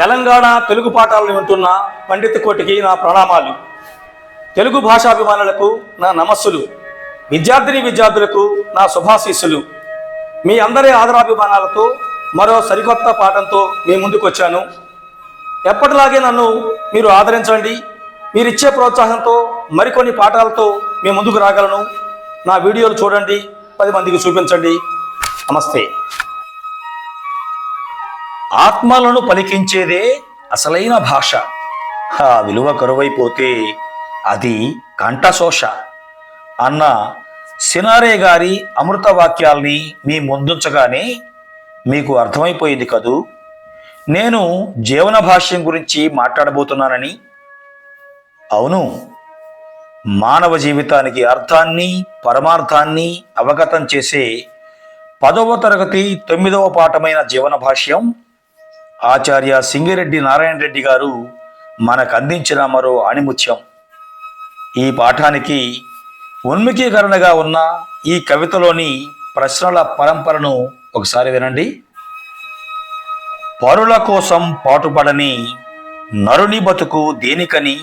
తెలంగాణ తెలుగు పాఠాలను వింటున్న పండిత కోటికి నా ప్రణామాలు. తెలుగు భాషాభిమానులకు నా నమస్సులు. విద్యార్థిని విద్యార్థులకు నా శుభాశీస్సులు. మీ అందరి ఆదరాభిమానాలతో మరో సరికొత్త పాఠంతో మీ ముందుకు వచ్చాను ఎప్పటిలాగే నన్ను మీరు ఆదరించండి. మీరిచ్చే ప్రోత్సాహంతో మరికొన్ని పాఠాలతో మీ ముందుకు రాగలను. నా వీడియోలు చూడండి. పది మందికి చూపించండి. నమస్తే. ఆత్మలను పలికించేదే అసలైన భాష. ఆ విలువ కరువైపోతే అది కంఠశోష. అన్న సినారే గారి అమృత వాక్యాల్ని మీ ముందుంచగానే మీకు అర్థమైపోయింది కదూ? నేను జీవన భాష్యం గురించి మాట్లాడబోతున్నానని. అవును మానవ జీవితానికి అర్థాన్ని పరమార్థాన్ని అవగతం చేసే పదవ తరగతి తొమ్మిదవ పాఠమైన జీవన భాష్యం ఆచార్య సింగిరెడ్డి నారాయణ రెడ్డి గారు మనకు అందించిన మరో అణిముత్యం ఈ పాఠానికి ఉన్ముఖీకరణగా ఉన్న ఈ కవితలోని ప్రశ్నల పరంపరను ఒకసారి వినండి. పరుల కోసం పాటుపడని నరుని బతుకు దేనికని?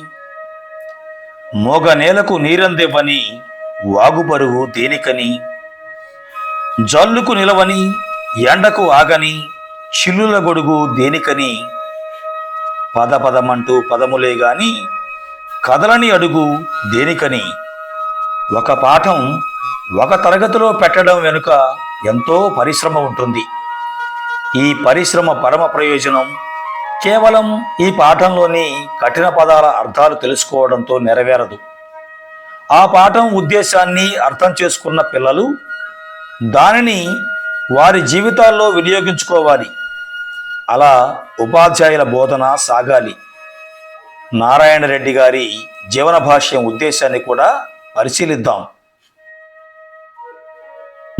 మోగ నేలకు నీరందివ్వని వాగుబరువు దేనికని? జల్లుకు నిలవని ఎండకు ఆగని చిల్లుల గొడుగు దేనికని? పద పదమంటూ పదములే గాని కదలని అడుగు దేనికని? ఒక పాఠం ఒక తరగతిలో పెట్టడం వెనుక ఎంతో పరిశ్రమ ఉంటుంది. ఈ పరిశ్రమ పరమ ప్రయోజనం కేవలం ఈ పాఠంలోని కఠిన పదాల అర్థాలు తెలుసుకోవడంతో నెరవేరదు. ఆ పాఠం ఉద్దేశాన్ని అర్థం చేసుకున్న పిల్లలు దానిని వారి జీవితాల్లో వినియోగించుకోవాలి. అలా ఉపాధ్యాయుల బోధన సాగాలి. నారాయణ రెడ్డి గారి జీవన భాష్యం ఉద్దేశాన్ని కూడా పరిశీలిద్దాం.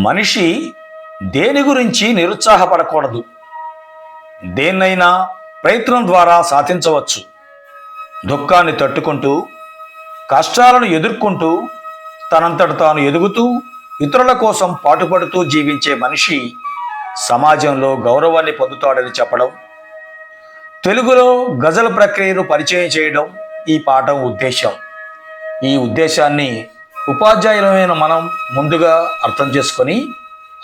మనిషి దేని గురించి నిరుత్సాహపడకూడదు. దేన్నైనా ప్రయత్నం ద్వారా సాధించవచ్చు. దుఃఖాన్ని తట్టుకుంటూ కష్టాలను ఎదుర్కొంటూ తనంతట తాను ఎదుగుతూ ఇతరుల కోసం పాటుపడుతూ జీవించే మనిషి సమాజంలో గౌరవాన్ని పొందుతాడని చెప్పడం తెలుగులో గజల్ ప్రక్రియను పరిచయం చేయడం ఈ పాఠం ఉద్దేశం ఈ ఉద్దేశాన్ని ఉపాధ్యాయులమైన మనం ముందుగా అర్థం చేసుకొని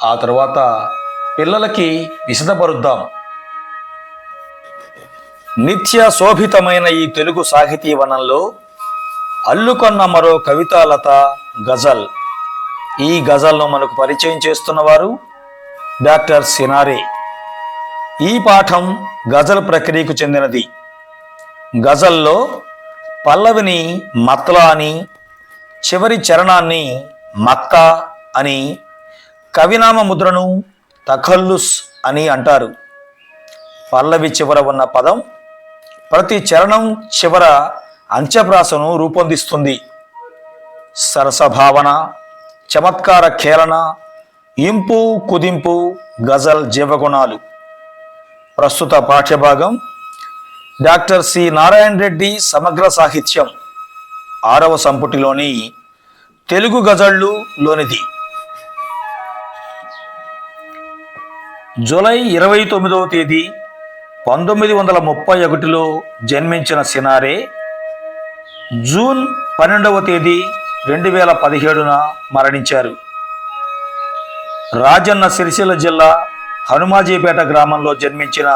ఆ తర్వాత పిల్లలకి విశదపరుద్దాం. నిత్య శోభితమైన ఈ తెలుగు సాహితీ వనంలో అల్లుకొన్న మరో కవితాలత గజల్. ఈ గజల్ను మనకు పరిచయం చేస్తున్నవారు డాక్టర్ సినారే. ఈ పాఠం గజల్ ప్రక్రియకు చెందినది. గజల్లో పల్లవిని మత్లా అని చివరి చరణాన్ని మత్త అని కవినామ ముద్రను తఖల్లుస్ అని అంటారు. పల్లవి చివర ఉన్న పదం ప్రతి చరణం చివర అంత్యప్రాసను రూపొందిస్తుంది. సరసభావన చమత్కార ఖేళన ఇంపు కుదింపు గజల్ జీవగుణాలు. ప్రస్తుత పాఠ్యభాగం డాక్టర్ సి. నారాయణ రెడ్డి సమగ్ర సాహిత్యం ఆరవ సంపుటిలోని తెలుగు గజళ్ళు లోనిది జూలై ఇరవై తొమ్మిదవ తేదీ పంతొమ్మిది వందల ముప్పై ఒకటిలో జన్మించిన సినారే. జూన్ పన్నెండవ తేదీ రెండు వేల పదిహేడున మరణించారు. రాజన్న సిరిసిల్ల జిల్లా హనుమాజీపేట గ్రామంలో జన్మించిన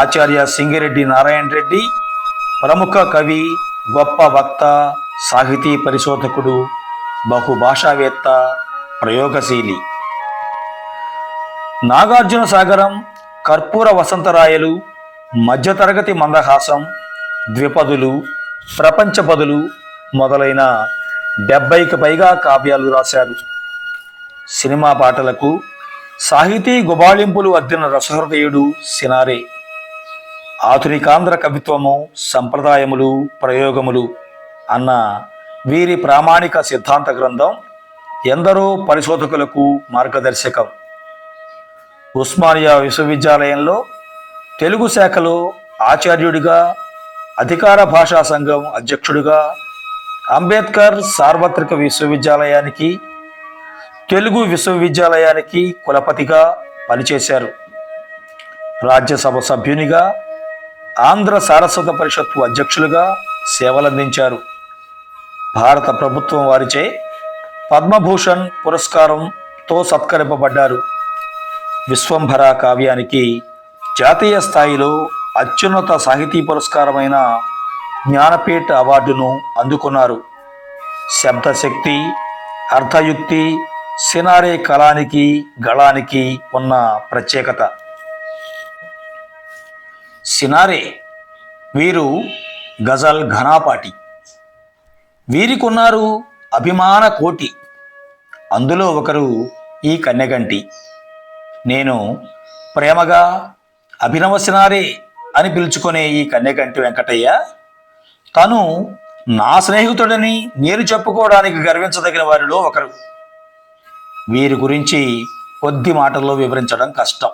ఆచార్య సింగిరెడ్డి నారాయణ రెడ్డి ప్రముఖ కవి గొప్ప వక్త సాహితీ పరిశోధకుడు బహుభాషావేత్త ప్రయోగశీలి. నాగార్జున సాగరం కర్పూర వసంతరాయలు మధ్యతరగతి మందహాసం ద్విపదులు ప్రపంచపదులు మొదలైన డెబ్బైకి పైగా కావ్యాలు రాశారు. సినిమా పాటలకు సాహితీ గుబాళింపులు అద్దిన రసహృదయుడు సినారే. ఆధునికాంధ్ర కవిత్వము సంప్రదాయములు ప్రయోగములు అన్న వీరి ప్రామాణిక సిద్ధాంత గ్రంథం ఎందరో పరిశోధకులకు మార్గదర్శకం. ఉస్మానియా విశ్వవిద్యాలయంలో తెలుగు శాఖలో ఆచార్యుడిగా అధికార భాషా సంఘం అధ్యక్షుడిగా అంబేద్కర్ సార్వత్రిక విశ్వవిద్యాలయానికి తెలుగు విశ్వవిద్యాలయానికి కులపతిగా పనిచేశారు. రాజ్యసభ సభ్యునిగా ఆంధ్ర సారస్వత పరిషత్తు అధ్యక్షులుగా సేవలందించారు. భారత ప్రభుత్వం వారిచే పద్మభూషణ్ పురస్కారంతో సత్కరింపబడ్డారు. విశ్వంభర కావ్యానికి జాతీయ స్థాయిలో అత్యున్నత సాహితీ పురస్కారమైన జ్ఞానపీఠ అవార్డును అందుకున్నారు. శబ్దశక్తి అర్థయుక్తి సినారే కళానికి గళానికి ఉన్న ప్రత్యేకత. సినారే వీరు గజల్ ఘనాపాటి. వీరికున్నారు అభిమాన కోటి. అందులో ఒకరు ఈ కన్యగంటి. నేను ప్రేమగా అభినవ సినారే అని పిలుచుకునే ఈ కన్యగంటి వెంకటయ్య తను నా స్నేహితుడని నేను చెప్పుకోవడానికి గర్వించదగిన వారిలో ఒకరు. వీరి గురించి కొద్ది మాటల్లో వివరించడం కష్టం.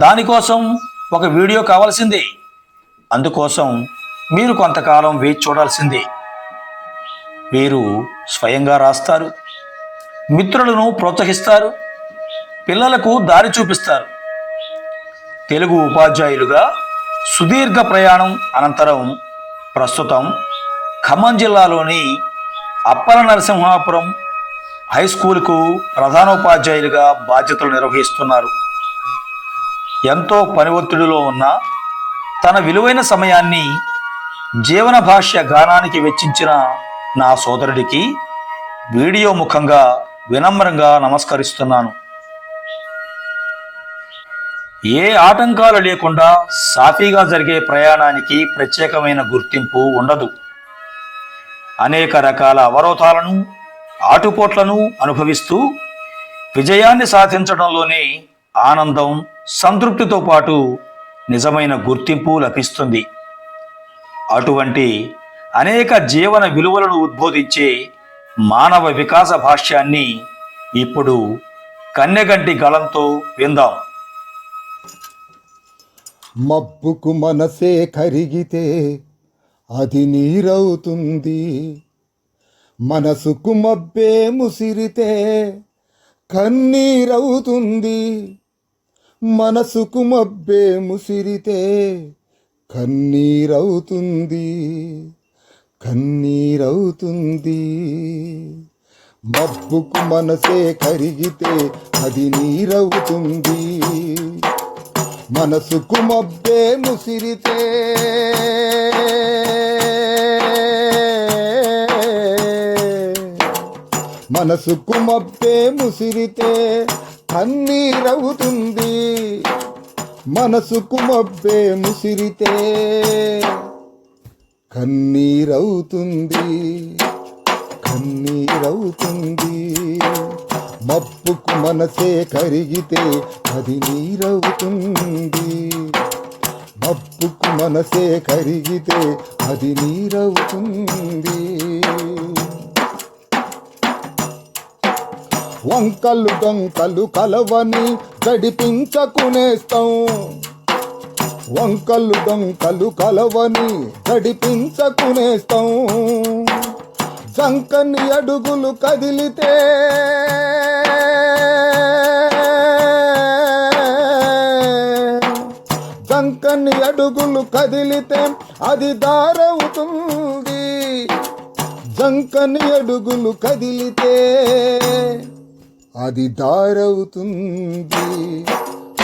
దానికోసం ఒక వీడియో కావాల్సిందే. అందుకోసం మీరు కొంతకాలం వేచి చూడాల్సిందే. వీరు స్వయంగా రాస్తారు. మిత్రులను ప్రోత్సహిస్తారు. పిల్లలకు దారి చూపిస్తారు. తెలుగు ఉపాధ్యాయులుగా సుదీర్ఘ ప్రయాణం అనంతరం ప్రస్తుతం ఖమ్మం జిల్లాలోని అప్పల నరసింహాపురం హై స్కూల్కు ప్రధానోపాధ్యాయులుగా బాధ్యతలు నిర్వహిస్తున్నారు. ఎంతో పని ఒత్తిడిలో ఉన్న తన విలువైన సమయాన్ని జీవన భాష్య గానానికి వెచ్చించిన నా సోదరుడికి వీడియో ముఖంగా వినమ్రంగా నమస్కరిస్తున్నాను. ఏ ఆటంకాలు లేకుండా సాఫీగా జరిగే ప్రయాణానికి ప్రత్యేకమైన గుర్తింపు ఉండదు. అనేక రకాల అవరోధాలను ఆటుపోట్లను అనుభవిస్తూ విజయాన్ని సాధించడంలోనే ఆనందం సంతృప్తితో పాటు నిజమైన గుర్తింపు లభిస్తుంది. అటువంటి అనేక జీవన విలువలను ఉద్బోధించే మానవ వికాస భాష్యాన్ని ఇప్పుడు కన్నెగంటి గళంతో విందాం. మబ్బుకు మనసే కరిగితే అది నీరవుతుంది. మనసుకు మబ్బే ముసిరితే కన్నీరవుతుంది. మనసుకు మబ్బే ముసిరితే కన్నీరవుతుంది. కన్నీరవుతుంది. మబ్బుకు మనసే కరిగితే అది నీరవుతుంది. మనసుకు మబ్బే ముసిరితే. మనసుకు మబ్బే ముసిరితే కన్నీరవుతుంది. మనసుకు మబ్బే ముసిరితే కన్నీరవుతుంది. కన్నీరవుతుంది. మప్పుకు మనసే కరిగితే అది నీరవుతుంది. మప్పుకు మనసే కరిగితే అది నీరవుతుంది. వంకలు డొంకలు కలవని గడిపించకునేస్తాం వంకలు డొంకలు కలవని గడిపించకునేస్తాం సంకని అడుగులు కదిలితే అడుగులు కదిలితే అది దారవుతుంది. జంకని అడుగులు కదిలితే అది దారవుతుంది.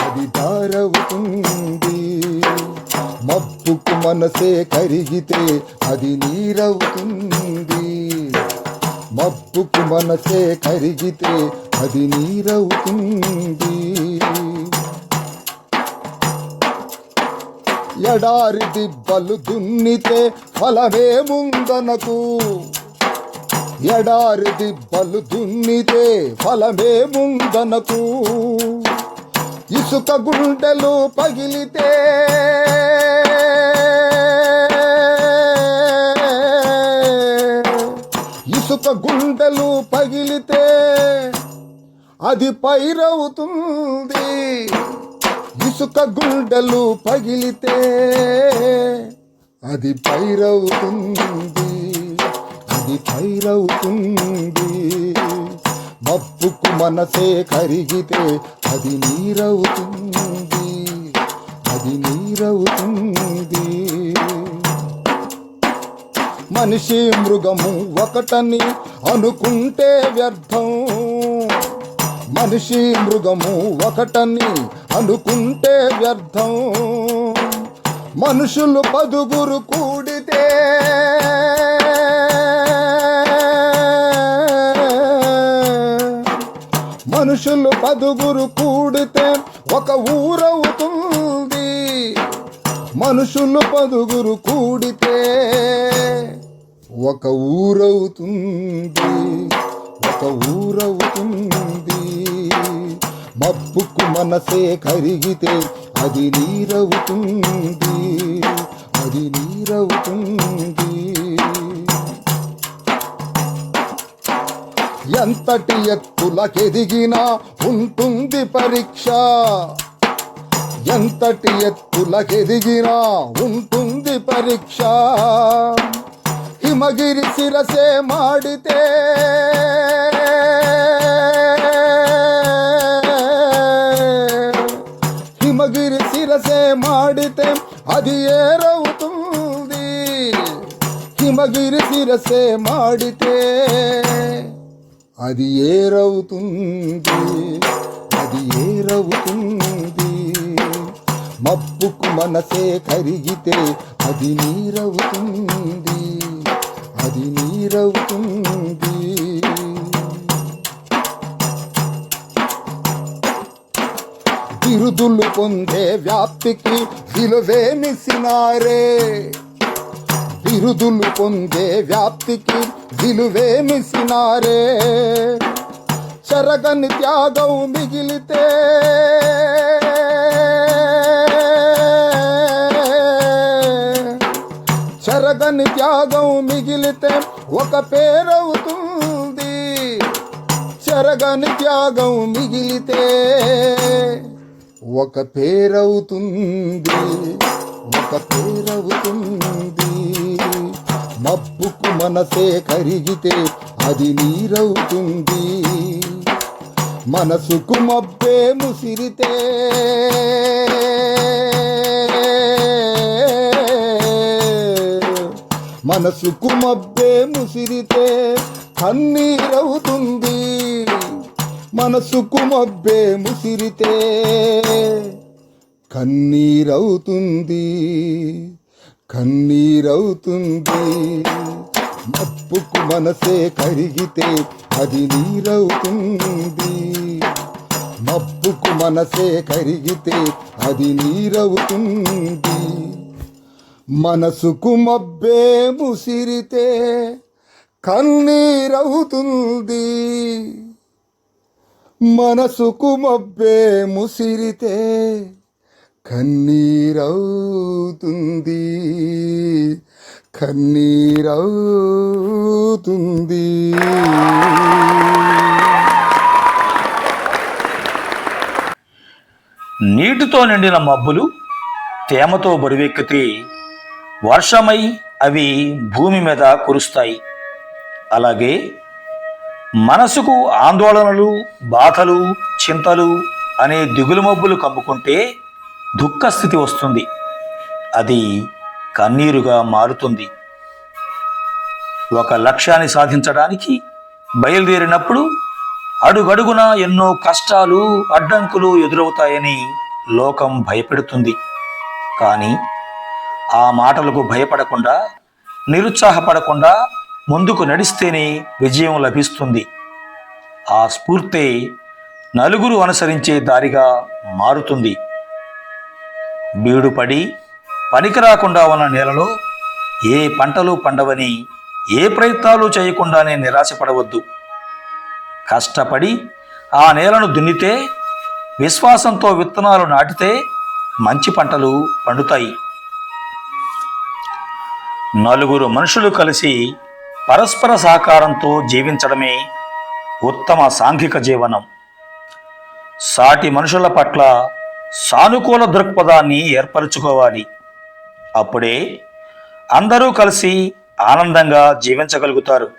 అది దారవుతుంది. మబ్బుకు మనసే కరిగితే అది నీరవుతుంది. మబ్బుకు మనసే కరిగితే అది నీరవుతుంది. ఎడారి దిబ్బలు దున్నితే ఫలమేముందనకు ఎడారి దిబ్బలు దున్నితే ఫలమేముందనకు ఇసుక గుండెలు పగిలితే ఇసుక గుండెలు పగిలితే అది పైరవుతుంది. ఇసుక గుండెలు పగిలితే అది పైరవుతుంది. అది పైరవుతుంది. మబ్బుకు మనసే కరిగితే అది నీరవుతుంది. అది నీరవుతుంది. మనిషి మృగము ఒకటని అనుకుంటే వ్యర్థం. మనిషి మృగము ఒకటని అనుకుంటే వ్యర్థం. మనుషులు పదుగురు కూడితే మనుషులు పదుగురు కూడితే ఒక ఊరవుతుంది మనుషులు పదుగురు కూడితే ఒక ఊరవుతుంది ఒక ఊరవుతుంది. మబ్బుకు మనసే కరిగితే అది నీరవుతుంది. అది నీరవుతుంది. ఎంతటి ఎత్తులకెదిగినా ఉంటుంది పరీక్ష. ఎంతటి ఎత్తులకెదిగినా ఉంటుంది పరీక్ష. హిమగిరి శిరసే మాడితే అది ఏరవుతుంది. హిమగిరి శిరసే మాడితే అది ఏరవుతుంది. అది ఏరవుతుంది. మబ్బుకు మనసే కరిగితే అది నీరవుతుంది. పొందే వ్యాప్తికి విలువేమిసినారే బిరుదులు పొందే వ్యాప్తికి విలువేమిసినారే చెరగని త్యాగం మిగిలితే చెరగని త్యాగం మిగిలితే ఒక పేరవుతుంది. చెరగని త్యాగం మిగిలితే ఒక పేరవుతుంది ఒక పేరవుతుంది. మబ్బుకు మనసే కరిగితే అది నీరవుతుంది. మనసుకు మబ్బే ముసిరితే మనసుకు మబ్బే ముసిరితే కన్నీరవుతుంది. మనసుకు మబ్బే ముసిరితే కన్నీరవుతుంది కన్నీరవుతుంది. మప్పుకు మనసే కరిగితే అది నీరవుతుంది. మప్పుకు మనసే కరిగితే అది నీరవుతుంది. మనసుకు మబ్బే ముసిరితే కన్నీరవుతుంది. మనసుకు మబ్బే ముసిరితే కన్నీరవుతుంది. కన్నీరవుతుంది. నీటితో నిండిన మబ్బులు తేమతో బరువెక్కితే వర్షమై అవి భూమి మీద కురుస్తాయి. అలాగే మనసుకు ఆందోళనలు బాధలు చింతలు అనే దిగులు మబ్బులు కమ్ముకుంటే దుఃఖస్థితి వస్తుంది. అది కన్నీరుగా మారుతుంది. ఒక లక్ష్యాన్ని సాధించడానికి బయలుదేరినప్పుడు అడుగడుగునా ఎన్నో కష్టాలు అడ్డంకులు ఎదురవుతాయని లోకం భయపెడుతుంది. కానీ ఆ మాటలకు భయపడకుండా నిరుత్సాహపడకుండా ముందుకు నడిస్తేనే విజయం లభిస్తుంది. ఆ స్ఫూర్తి నలుగురు అనుసరించే దారిగా మారుతుంది. బీడుపడి పనికి రాకుండా ఉన్న నేలలో ఏ పంటలు పండవని ఏ ప్రయత్నాలు చేయకుండానే నిరాశపడవద్దు. కష్టపడి ఆ నేలను దున్నితే విశ్వాసంతో విత్తనాలు నాటితే మంచి పంటలు పండుతాయి. నలుగురు మనుషులు కలిసి పరస్పర సహకారంతో జీవించడమే ఉత్తమ సాంఘిక జీవనం. సాటి మనుషుల పట్ల సానుకూల దృక్పథాన్ని ఏర్పరచుకోవాలి. అప్పుడే అందరూ కలిసి ఆనందంగా జీవించగలుగుతారు.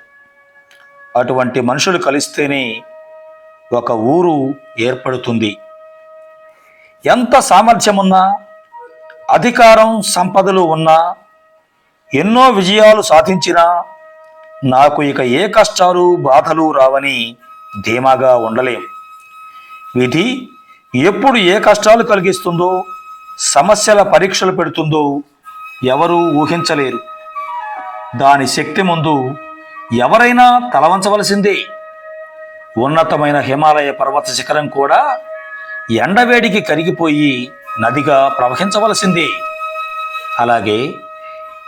అటువంటి మనుషులు కలిస్తేనే ఒక ఊరు ఏర్పడుతుంది. ఎంత సామర్థ్యమున్నా అధికారం సంపదలు ఉన్నా ఎన్నో విజయాలు సాధించినా నాకు ఇక ఏ కష్టాలు బాధలు రావని ధీమాగా ఉండలేం. విధి ఎప్పుడు ఏ కష్టాలు కలిగిస్తుందో సమస్యల పరీక్షలు పెడుతుందో ఎవరూ ఊహించలేరు. దాని శక్తి ముందు ఎవరైనా తలవంచవలసిందే ఉన్నతమైన హిమాలయ పర్వత శిఖరం కూడా ఎండవేడికి కరిగిపోయి నదిగా ప్రవహించవలసిందే. అలాగే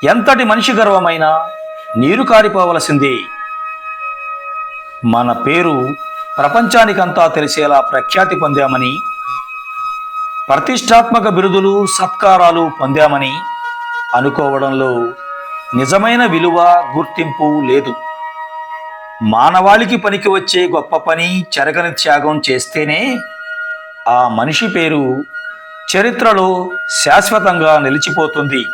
ఎంతటి మనిషి గర్వమైనా నీరు కారిపోవలసిందే. మన పేరు ప్రపంచానికంతా తెలిసేలా ప్రఖ్యాతి పొందామని ప్రతిష్టాత్మక బిరుదులు సత్కారాలు పొందామని అనుకోవడంలో నిజమైన విలువ గుర్తింపు లేదు. మానవాళికి పనికి వచ్చే గొప్ప పని చెరగని త్యాగం చేస్తేనే ఆ మనిషి పేరు చరిత్రలో శాశ్వతంగా నిలిచిపోతుంది.